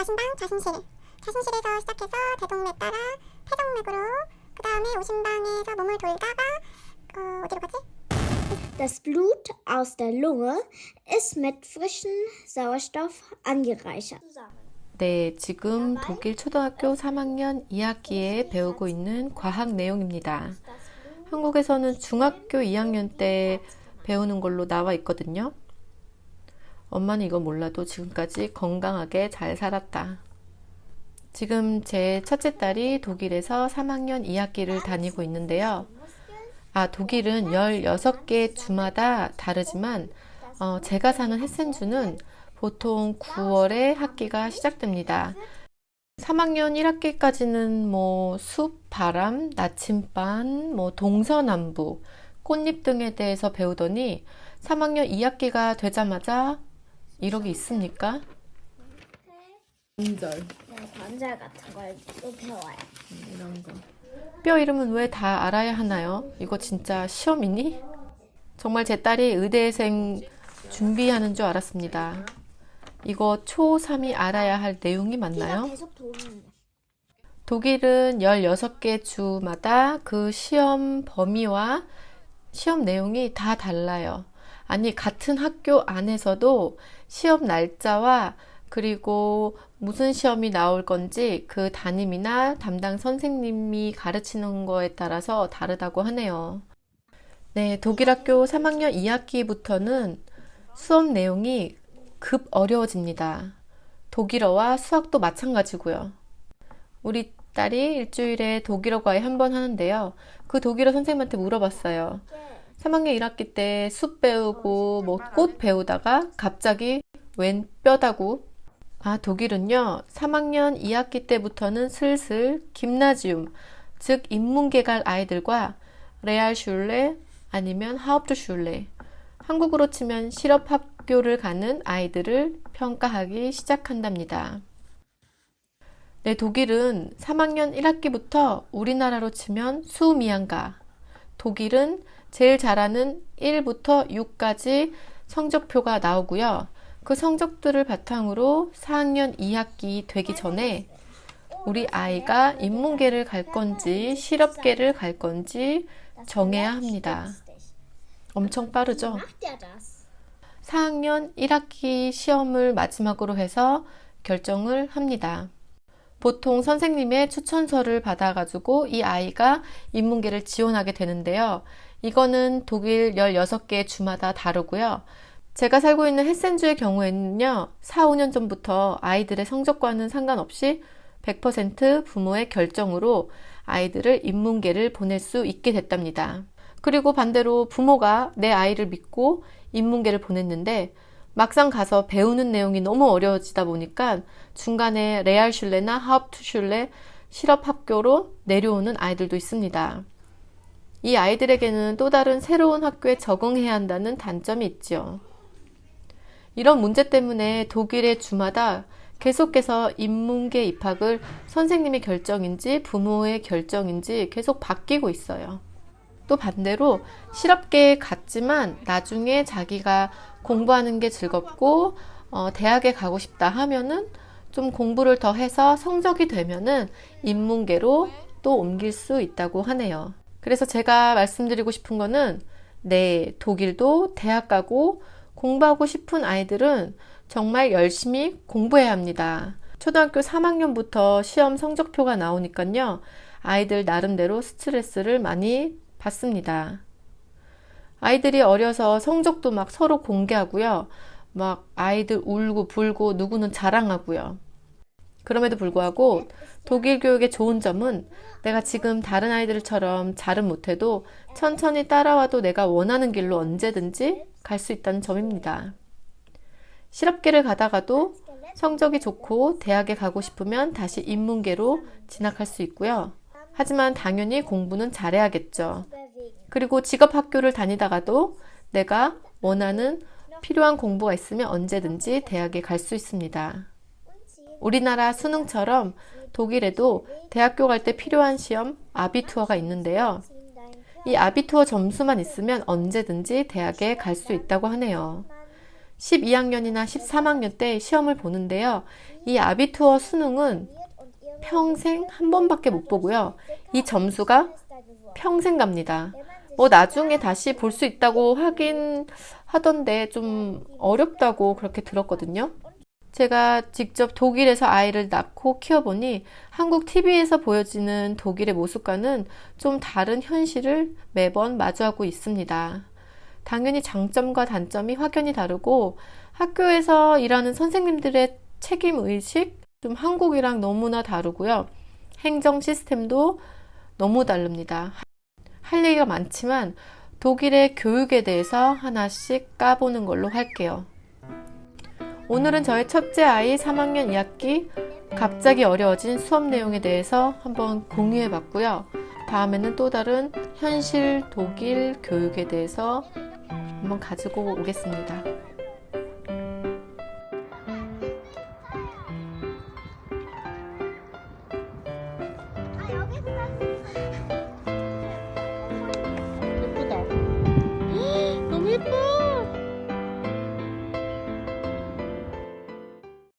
자신방, 자신실. 자신실에서 시작해서 대동맥 따라 태동맥으로 그 다음에 오신방에서 몸을 돌다가 어, 어디로 가지? Das Blut aus der Lunge ist mit frischem Sauerstoff angereichert. 네, 지금 독일 초등학교 3학년 2학기에 배우고 있는 과학 내용입니다. 한국에서는 중학교 2학년 때 배우는 걸로 나와 있거든요. 엄마는 이거 몰라도 지금까지 건강하게 잘 살았다. 지금 제 첫째 딸이 독일에서 3학년 2학기를 다니고 있는데요. 아, 독일은 16개 주마다 다르지만, 어, 제가 사는 헤센주는 보통 9월에 학기가 시작됩니다. 3학년 1학기까지는 뭐 숲, 바람, 나침반, 뭐 동서남북, 꽃잎 등에 대해서 배우더니 3학년 2학기가 되자마자 이러기 있습니까? 관절 네, 관절 같은 걸 또 배워요. 이런 거. 뼈 이름은 왜 다 알아야 하나요? 이거 진짜 시험이니? 정말 제 딸이 의대생 준비하는 줄 알았습니다. 이거 초3이 알아야 할 내용이 맞나요? 계속 도는 독일은 16개 주마다 그 시험 범위와 시험 내용이 다 달라요. 아니, 같은 학교 안에서도 시험 날짜와 그리고 무슨 시험이 나올 건지 그 담임이나 담당 선생님이 가르치는 거에 따라서 다르다고 하네요. 네, 독일 학교 3학년 2학기부터는 수업 내용이 급 어려워집니다. 독일어와 수학도 마찬가지고요. 우리 딸이 일주일에 독일어 과외 한 번 하는데요. 그 독일어 선생님한테 물어봤어요. 3학년 1학기 때 숲 배우고 뭐 꽃 배우다가 갑자기 웬 뼈다구? 아, 독일은요. 3학년 2학기 때부터는 슬슬 김나지움, 즉 인문계 갈 아이들과 레알 슐레 아니면 하uptschule, 한국으로 치면 실업학교를 가는 아이들을 평가하기 시작한답니다. 네, 독일은 3학년 1학기부터 우리나라로 치면 수미양가. 독일은 제일 잘하는 1부터 6까지 성적표가 나오고요. 그 성적들을 바탕으로 4학년 2학기 되기 전에 우리 아이가 인문계를 갈 건지 실업계를 갈 건지 정해야 합니다. 엄청 빠르죠? Macht er das? 4학년 1학기 시험을 마지막으로 해서 결정을 합니다. 보통 선생님의 추천서를 받아가지고 이 아이가 인문계를 지원하게 되는데요. 이거는 독일 16개 주마다 다르고요. 제가 살고 있는 헤센주의 경우에는요, 4, 5년 전부터 아이들의 성적과는 상관없이 100% 부모의 결정으로 아이들을 인문계를 보낼 수 있게 됐답니다. 그리고 반대로 부모가 내 아이를 믿고 인문계를 보냈는데 막상 가서 배우는 내용이 너무 어려워지다 보니까 중간에 레알슐레나 하uptschule 실업 학교로 내려오는 아이들도 있습니다. 이 아이들에게는 또 다른 새로운 학교에 적응해야 한다는 단점이 있죠. 이런 문제 때문에 독일의 주마다 계속해서 인문계 입학을 선생님의 결정인지 부모의 결정인지 계속 바뀌고 있어요. 또 반대로 실업계에 갔지만 나중에 자기가 공부하는 게 즐겁고 어, 대학에 가고 싶다 하면은 좀 공부를 더 해서 성적이 되면은 인문계로 또 옮길 수 있다고 하네요. 그래서 제가 말씀드리고 싶은 거는 네, 독일도 대학 가고 공부하고 싶은 아이들은 정말 열심히 공부해야 합니다. 초등학교 3학년부터 시험 성적표가 나오니까요. 아이들 나름대로 스트레스를 많이 받습니다. 아이들이 어려서 성적도 막 서로 공개하고요. 막 아이들 울고 불고 누구는 자랑하고요. 그럼에도 불구하고 독일 교육의 좋은 점은 내가 지금 다른 아이들처럼 잘은 못해도 천천히 따라와도 내가 원하는 길로 언제든지 갈 수 있다는 점입니다. 실업계를 가다가도 성적이 좋고 대학에 가고 싶으면 다시 인문계로 진학할 수 있고요. 하지만 당연히 공부는 잘해야겠죠. 그리고 직업 학교를 다니다가도 내가 원하는 필요한 공부가 있으면 언제든지 대학에 갈 수 있습니다. 우리나라 수능처럼 독일에도 대학교 갈 때 필요한 시험 아비투어가 있는데요. 이 아비투어 점수만 있으면 언제든지 대학에 갈 수 있다고 하네요. 12학년이나 13학년 때 시험을 보는데요. 이 아비투어 수능은 평생 한 번밖에 못 보고요. 이 점수가 평생 갑니다. 뭐 나중에 다시 볼 수 있다고 하긴 하던데 좀 어렵다고 그렇게 들었거든요. 제가 직접 독일에서 아이를 낳고 키워보니 한국 TV에서 보여지는 독일의 모습과는 좀 다른 현실을 매번 마주하고 있습니다. 당연히 장점과 단점이 확연히 다르고 학교에서 일하는 선생님들의 책임 의식 좀 한국이랑 너무나 다르고요. 행정 시스템도 너무 다릅니다. 할 얘기가 많지만 독일의 교육에 대해서 하나씩 까보는 걸로 할게요. 오늘은 저의 첫째 아이 3학년 2학기 갑자기 어려워진 수업 내용에 대해서 한번 공유해 봤고요. 다음에는 또 다른 현실 독일 교육에 대해서 한번 가지고 오겠습니다.